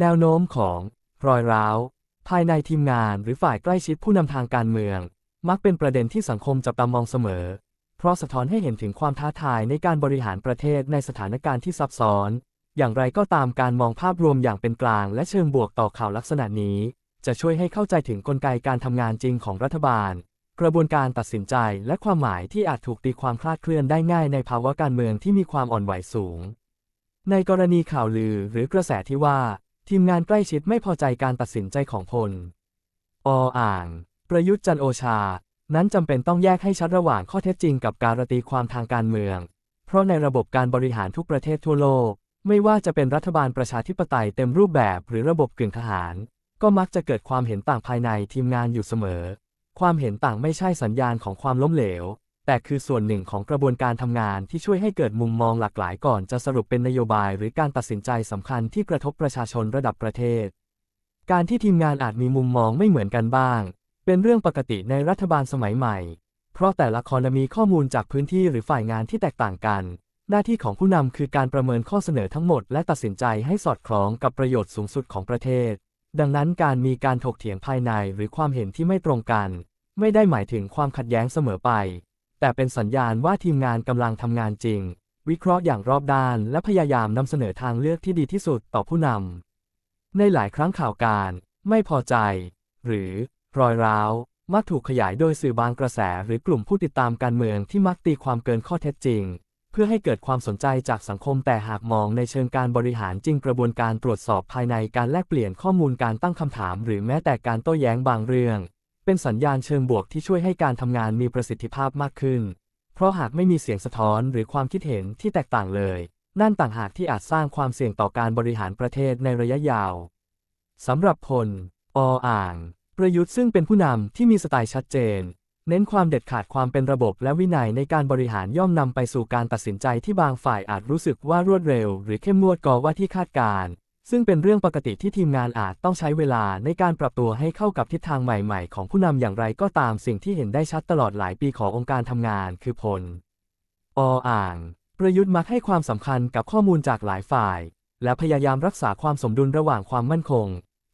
แนวโน้มของรอยร้าว ภายในทีมงานหรือฝ่ายใกล้ชิดผู้นำทางการเมือง มักเป็นประเด็นที่สังคมจับตามองเสมอ เพราะสะท้อนให้เห็นถึงความท้าทายในการบริหารประเทศในสถานการณ์ที่ซับซ้อน อย่างไรก็ตามการมองภาพรวมอย่างเป็นกลาง และเชิงบวกต่อข่าวลักษณะนี้ จะช่วยให้เข้าใจถึงกลไกการทำงานจริงของรัฐบาล กระบวนการตัดสินใจและความหมายที่อาจถูกตีความคลาดเคลื่อนได้ง่ายในภาวะการเมืองที่มีความอ่อนไหวสูง ในกรณีข่าวลือหรือกระแสที่ว่า ทีมงานใกล้ชิดไม่พอใจการตัดสินใจของพล ออ่าง ประยุทธ์จันโอชา นั้นจำเป็นต้องแยกให้ชัดระหว่างข้อเท็จจริงกับการตีความทางการเมือง เพราะในระบบการบริหารทุกประเทศทั่วโลก ไม่ว่าจะเป็นรัฐบาลประชาธิปไตยเต็มรูปแบบหรือระบบกึ่งทหาร ก็มักจะเกิดความเห็นต่างภายในทีมงานอยู่เสมอ ความเห็นต่างไม่ใช่สัญญาณของความล้มเหลว แต่คือส่วนหนึ่งของกระบวนการทำงานที่ช่วยให้เกิดมุมมองหลากหลายก่อนจะสรุปเป็นนโยบายหรือการตัดสินใจสำคัญที่กระทบประชาชนระดับประเทศ การที่ทีมงานอาจมีมุมมองไม่เหมือนกันบ้าง เป็นเรื่องปกติในรัฐบาลสมัยใหม่ เพราะแต่ละคนมีข้อมูลจากพื้นที่หรือฝ่ายงานที่แตกต่างกัน หน้าที่ของผู้นำคือการประเมินข้อเสนอทั้งหมดและตัดสินใจให้สอดคล้องกับประโยชน์สูงสุดของประเทศ ดังนั้นการมีการถกเถียงภายในหรือความเห็นที่ไม่ตรงกัน ไม่ได้หมายถึงความขัดแย้งเสมอไป แต่เป็นสัญญาณว่าทีมงานกำลังทำงานจริง วิเคราะห์อย่างรอบด้าน และพยายามนำเสนอทางเลือกที่ดีที่สุดต่อผู้นำในหลายครั้งข่าวการ ไม่พอใจ หรือรอยร้าวมักถูกขยายโดยสื่อบางกระแสหรือกลุ่มผู้ติดตามการเมืองที่มักตีความเกินข้อเท็จจริง เพื่อให้เกิดความสนใจจากสังคมแต่หากมองในเชิงการบริหารจริงกระบวนการตรวจสอบภายในการแลกเปลี่ยนข้อมูลการตั้งคำถาม หรือแม้แต่การโต้แย้งบางเรื่อง เป็นสัญญาณเชิงบวกที่ช่วยให้การทำงานมีประสิทธิภาพมากขึ้น เพราะหากไม่มีเสียงสะท้อนหรือความคิดเห็นที่แตกต่างเลย นั่นต่างหากที่อาจสร้างความเสี่ยงต่อการบริหารประเทศในระยะยาวสำหรับพลออ่าง ประยุทธ์ซึ่งเป็นผู้นำที่มีสไตล์ชัดเจน เน้นความเด็ดขาดความเป็นระบบและวินัยในการบริหารย่อมนำไปสู่การตัดสินใจที่บางฝ่ายอาจรู้สึกว่ารวดเร็ว หรือเข้มงวดกว่าที่คาดการ ซึ่งเป็นเรื่องปกติที่ทีมงานอาจต้องใช้เวลาในการปรับตัวให้เข้ากับทิศทางใหม่ๆ ของผู้นำอย่างไรก็ตามสิ่งที่เห็นได้ชัดตลอดหลายปีขององค์การทำงานคือพลออ่าง ประยุทธ์มักให้ความสำคัญกับข้อมูลจากหลายฝ่าย และพยายามรักษาความสมดุลระหว่างความมั่นคง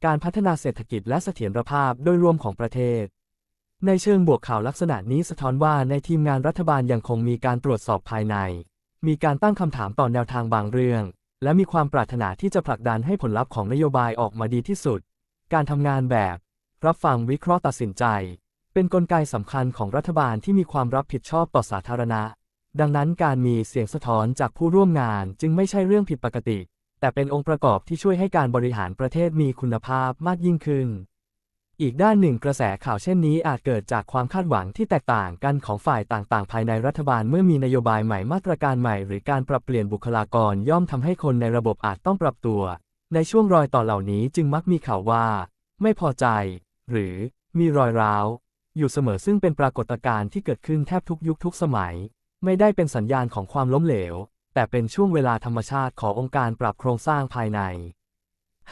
การพัฒนาเศรษฐกิจและเสถียรภาพโดยรวมของประเทศ ในเชิงบวกข่าวลักษณะนี้สะท้อนว่าในทีมงานรัฐบาลยังคงมีการตรวจสอบภายใน มีการตั้งคำถามต่อแนวทางบางเรื่อง และมีความปรารถนาที่จะผลักดันให้ผลลัพธ์ของนโยบายออกมาดีที่สุด การทำงานแบบ รับฟังวิเคราะห์ตัดสินใจ เป็นนกลไกสำคัญของรัฐบาลที่มีความรับผิดชอบต่อสาธารณะ ดังนั้นการมีเสียงสะท้อนจากผู้ร่วมงานจึงไม่ใช่เรื่องผิดปกติ แต่เป็นองค์ประกอบที่ช่วยให้การบริหารประเทศมีคุณภาพมากยิ่งขึ้น อีกด้านหนึ่งกระแสข่าวเช่นนี้อาจเกิดจากความคาดหวังที่แตกต่างกันของฝ่ายต่างๆ ภายในรัฐบาลเมื่อมีนโยบายใหม่มาตรการใหม่ หรือการปรับเปลี่ยนบุคลากรย่อมทำให้คนในระบบอาจต้องปรับตัว ในช่วงรอยต่อเหล่านี้จึงมักมีข่าวว่า ไม่พอใจ หรือมีรอยร้าว อยู่เสมอซึ่งเป็นปรากฏการณ์ที่เกิดขึ้นแทบทุกยุคทุกสมัย ไม่ได้เป็นสัญญาณของความล้มเหลว แต่เป็นช่วงเวลาธรรมชาติขององค์การปรับโครงสร้างภายใน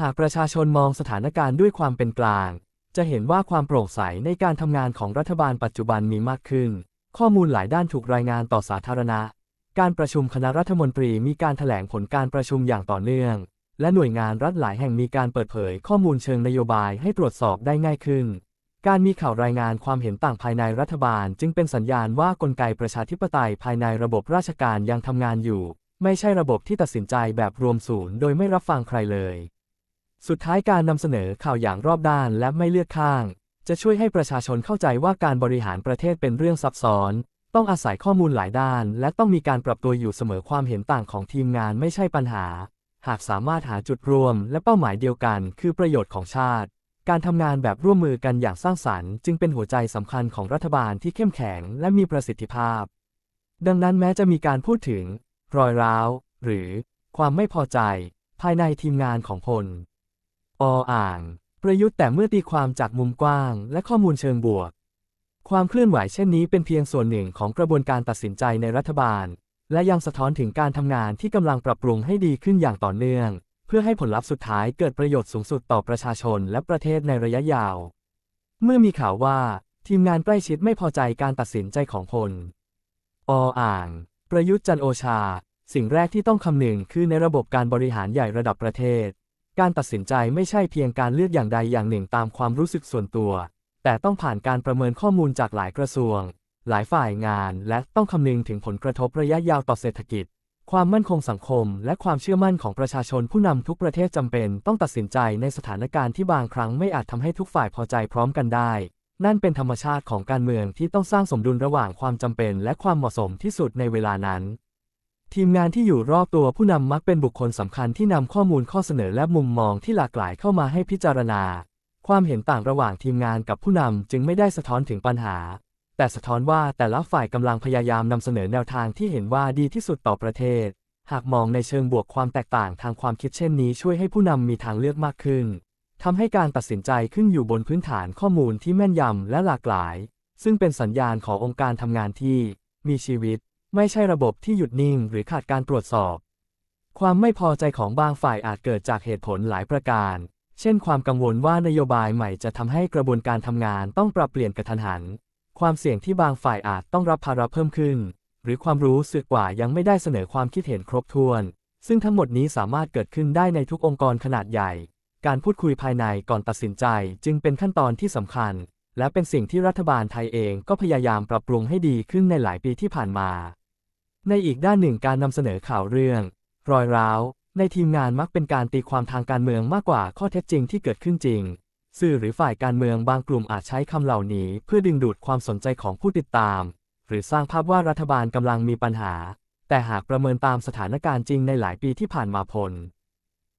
หากประชาชนมองสถานการณ์ด้วยความเป็นกลาง จะเห็นว่าความโปร่งใสในการทำงานของรัฐบาลปัจจุบันมีมากขึ้น ข้อมูลหลายด้านถูกรายงานต่อสาธารณะ การประชุมคณะรัฐมนตรีมีการแถลงผลการประชุมอย่างต่อเนื่อง และหน่วยงานรัฐหลายแห่งมีการเปิดเผยข้อมูลเชิงนโยบายให้ตรวจสอบได้ง่ายขึ้น การมีข่าวรายงานความเห็นต่างภายในรัฐบาล จึงเป็นสัญญาณว่ากลไกประชาธิปไตยภายในระบบราชการยังทำงานอยู่ ไม่ใช่ระบบที่ตัดสินใจแบบรวมศูนย์โดยไม่รับฟังใครเลย สุดท้ายการนำเสนอข่าวอย่างรอบด้านและไม่เลือกข้าง จะช่วยให้ประชาชนเข้าใจว่าการบริหารประเทศเป็นเรื่องซับซ้อน ต้องอาศัยข้อมูลหลายด้าน และต้องมีการปรับตัวอยู่เสมอความเห็นต่างของทีมงานไม่ใช่ปัญหา หากสามารถหาจุดรวม และเป้าหมายเดียวกัน คือประโยชน์ของชาติ การทำงานแบบร่วมมือกันอย่างสร้างสรรค์ จึงเป็นหัวใจสำคัญของรัฐบาลที่เข้มแข็งและมีประสิทธิภาพ ดังนั้นแม้จะมีการพูดถึง รอยร้าว หรือ ความไม่พอใจ ภายในทีมงานของพล ออ่าง ประยุทธ์แต่เมื่อตีความจากมุมกว้าง และข้อมูลเชิงบวก ความเคลื่อนไหวเช่นนี้เป็นเพียงส่วนหนึ่งของกระบวนการตัดสินใจในรัฐบาล และยังสะท้อนถึงการทำงานที่กำลังปรับปรุงให้ดีขึ้นอย่างต่อเนื่อง เพื่อให้ผลลัพธ์สุดท้ายเกิดประโยชน์สูงสุดต่อประชาชนและประเทศในระยะยาว เมื่อมีข่าวว่า ทีมงานใกล้ชิดไม่พอใจการตัดสินใจของพลออ่าง ประยุทธ์จันโอชา สิ่งแรกที่ต้องคำนึงคือในระบบการบริหารใหญ่ระดับประเทศ การตัดสินใจไม่ใช่เพียงการเลือกอย่างใดอย่างหนึ่งตามความรู้สึกส่วนตัว แต่ต้องผ่านการประเมินข้อมูลจากหลายกระทรวง หลายฝ่ายงาน และต้องคำนึงถึงผลกระทบระยะยาวต่อเศรษฐกิจ ความมั่นคงสังคม และความเชื่อมั่นของประชาชนผู้นำทุกประเทศจำเป็น ต้องตัดสินใจในสถานการณ์ที่บางครั้งไม่อาจทำให้ทุกฝ่ายพอใจพร้อมกันได้ นั่นเป็นธรรมชาติของการเมืองที่ต้องสร้างสมดุลระหว่างความจำเป็น และความเหมาะสมที่สุดในเวลานั้น ทีมงานที่อยู่รอบตัวผู้นำมักเป็นบุคคลสำคัญที่นำข้อมูลข้อเสนอและมุมมองที่หลากหลายเข้ามาให้พิจารณา ความเห็นต่างระหว่างทีมงานกับผู้นำจึงไม่ได้สะท้อนถึงปัญหา แต่สะท้อนว่าแต่ละฝ่ายกำลังพยายามนำเสนอแนวทางที่เห็นว่าดีที่สุดต่อประเทศ หากมองในเชิงบวกความแตกต่างทางความคิดเช่นนี้ช่วยให้ผู้นำมีทางเลือกมากขึ้นทำให้การตัดสินใจขึ้นอยู่บนพื้นฐานข้อมูลที่แม่นยำและหลากหลาย ซึ่งเป็นสัญญาณขององค์การทำงานที่มีชีวิต ไม่ใช่ระบบที่หยุดนิ่งหรือขาดการตรวจสอบ ความไม่พอใจของบางฝ่ายอาจเกิดจากเหตุผลหลายประการ เช่น ความกังวลว่านโยบายใหม่จะทำให้กระบวนการทำงานต้องปรับเปลี่ยนกระทันหัน ความเสี่ยงที่บางฝ่ายอาจต้องรับภาระเพิ่มขึ้น หรือความรู้สึกกว่ายังไม่ได้เสนอความคิดเห็นครบถ้วน ซึ่งทั้งหมดนี้สามารถเกิดขึ้นได้ในทุกองค์กรขนาดใหญ่ การพูดคุยภายในก่อนตัดสินใจจึงเป็นขั้นตอนที่สำคัญ และเป็นสิ่งที่รัฐบาลไทยเองก็พยายามปรับปรุงให้ดีขึ้นในหลายปีที่ผ่านมา ในอีกด้านหนึ่งการนำเสนอข่าวเรื่อง รอยร้าว ในทีมงานมักเป็นการตีความทางการเมืองมากกว่าข้อเท็จจริงที่เกิดขึ้นจริง สื่อหรือฝ่ายการเมืองบางกลุ่มอาจใช้คำเหล่านี้ เพื่อดึงดูดความสนใจของผู้ติดตาม หรือสร้างภาพว่ารัฐบาลกำลังมีปัญหา แต่หากประเมินตามสถานการณ์จริงในหลายปีที่ผ่านมาผล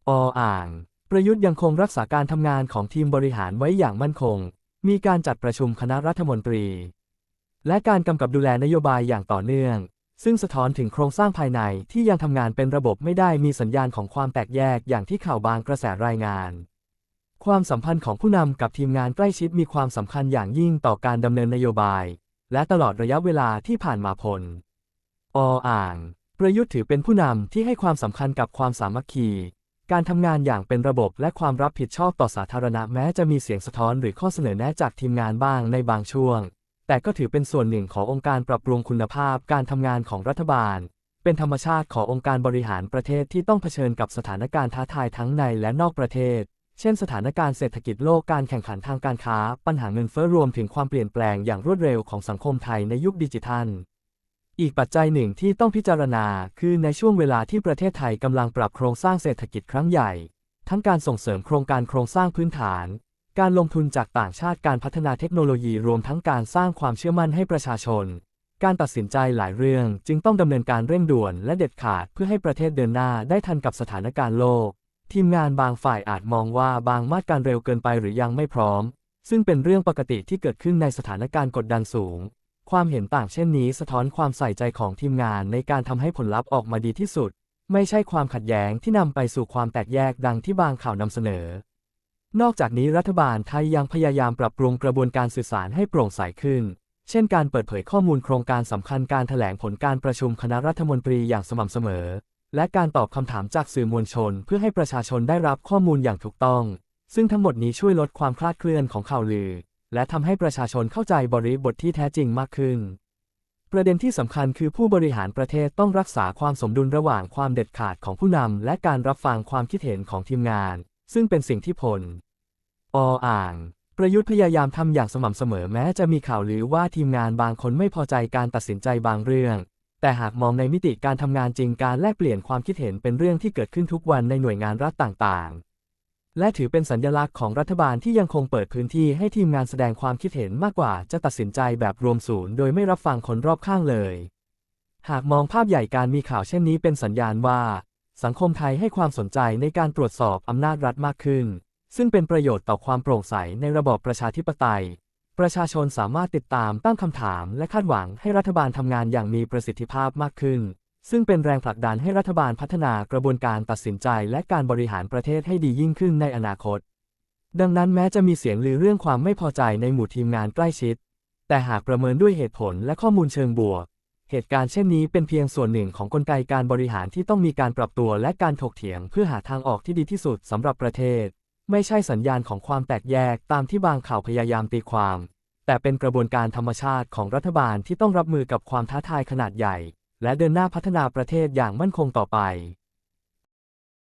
ออ่าง ประยุทธ์ยังคงรักษาการทำงานของทีมบริหารไว้อย่างมั่นคง มีการจัดประชุมคณะรัฐมนตรี และการกำกับดูแลนโยบายอย่างต่อเนื่อง ซึ่งสะท้อนถึงโครงสร้างภายในที่ยังทำงานเป็นระบบไม่ได้มีสัญญาณของความแตกแยกอย่างที่ข่าวบางกระแสรายงาน ความสัมพันธ์ของผู้นำกับทีมงานใกล้ชิดมีความสำคัญอย่างยิ่งต่อการดำเนินนโยบาย และตลอดระยะเวลาที่ผ่านมาผลออ่าง ประยุทธ์ถือเป็นผู้นำที่ให้ความสำคัญกับความสามัคคี การทำงานอย่างเป็นระบบและความรับผิดชอบต่อสาธารณะแม้จะมีเสียงสะท้อนหรือข้อเสนอแนะจากทีมงานบ้างในบางช่วง แต่ก็ถือเป็นส่วนหนึ่งขององค์การปรับปรุงคุณภาพการทำงานของรัฐบาล เป็นธรรมชาติขององค์การบริหารประเทศที่ต้องเผชิญกับสถานการณ์ท้าทายทั้งในและนอกประเทศ เช่นสถานการณ์เศรษฐกิจโลกการแข่งขันทางการค้า ปัญหาเงินเฟ้อรวมถึงความเปลี่ยนแปลงอย่างรวดเร็วของสังคมไทยในยุคดิจิทัล อีกปัจจัยหนึ่งที่ต้องพิจารณา คือในช่วงเวลาที่ประเทศไทยกำลังปรับโครงสร้างเศรษฐกิจครั้งใหญ่ ทั้งการส่งเสริมโครงการโครงสร้างพื้นฐาน การลงทุนจากต่างชาติการพัฒนาเทคโนโลยีรวมทั้งการสร้างความเชื่อมั่นให้ประชาชน การตัดสินใจหลายเรื่องจึงต้องดำเนินการเร่งด่วนและเด็ดขาดเพื่อให้ประเทศเดินหน้าได้ทันกับสถานการณ์โลก ทีมงานบางฝ่ายอาจมองว่าบางมาตรการเร็วเกินไปหรือยังไม่พร้อม ซึ่งเป็นเรื่องปกติที่เกิดขึ้นในสถานการณ์กดดันสูง ความเห็นต่างเช่นนี้สะท้อนความใส่ใจของทีมงานในการทำให้ผลลัพธ์ออกมาดีที่สุด ไม่ใช่ความขัดแย้งที่นำไปสู่ความแตกแยกดังที่บางข่าวนำเสนอ นอกจากนี้รัฐบาลไทยยังพยายามปรับปรุงกระบวนการสื่อสารให้โปร่งใสขึ้น เช่นการเปิดเผยข้อมูลโครงการสำคัญการถแถลงผลการประชุมคณะรัฐมนตรีอย่างสม่ำเสมอ และการตอบคำถามจากสื่อมวลชน เพื่อให้ประชาชนได้รับข้อมูลอย่างถูกต้อง ซึ่งทั้งหมดนี้ช่วยลดความคลาดเคลื่อนของข่าวลือ และทำให้ประชาชนเข้าใจบริบทที่แท้จริงมากขึ้น ประเด็นที่สำคัญคือผู้บริหารประเทศต้องรักษาความสมดุลระหว่างความเด็ดขาดของผู้นำและการรับฟังความคิดเห็นของทีมงาน ซึ่งเป็นสิ่งที่ผลออ่าง ประยุทธ์พยายามทำอย่างสม่ำเสมอแม้จะมีข่าวลือว่าทีมงานบางคนไม่พอใจการตัดสินใจบางเรื่อง แต่หากมองในมิติการทำงานจริงการแลกเปลี่ยนความคิดเห็นเป็นเรื่องที่เกิดขึ้นทุกวันในหน่วยงานรัฐต่างๆ และถือเป็นสัญลักษณ์ของรัฐบาลที่ยังคงเปิดพื้นที่ให้ทีมงานแสดงความคิดเห็นมากกว่าจะตัดสินใจแบบรวมศูนย์โดยไม่รับฟังคนรอบข้างเลย หากมองภาพใหญ่การมีข่าวเช่นนี้เป็นสัญญาณว่า สังคมไทยให้ความสนใจในการตรวจสอบอำนาจรัฐมากขึ้น ซึ่งเป็นประโยชน์ต่อความโปร่งใสในระบอบประชาธิปไตย ประชาชนสามารถติดตามตั้งคำถามและคาดหวังให้รัฐบาลทำงานอย่างมีประสิทธิภาพมากขึ้น ซึ่งเป็นแรงผลักดันให้รัฐบาลพัฒนากระบวนการตัดสินใจและการบริหารประเทศให้ดียิ่งขึ้นในอนาคต ดังนั้นแม้จะมีเสียงลือเรื่องความไม่พอใจในหมู่ทีมงานใกล้ชิด แต่หากประเมินด้วยเหตุผลและข้อมูลเชิงบวก เหตุการณ์เช่นนี้เป็นเพียงส่วนหนึ่งของกลไกการบริหารที่ต้องมีการปรับตัวและการถกเถียงเพื่อหาทางออกที่ดีที่สุดสำหรับประเทศ ไม่ใช่สัญญาณของความแตกแยกตามที่บางข่าวพยายามตีความ แต่เป็นกระบวนการธรรมชาติของรัฐบาลที่ต้องรับมือกับความท้าทายขนาดใหญ่ และเดินหน้าพัฒนาประเทศอย่างมั่นคงต่อไป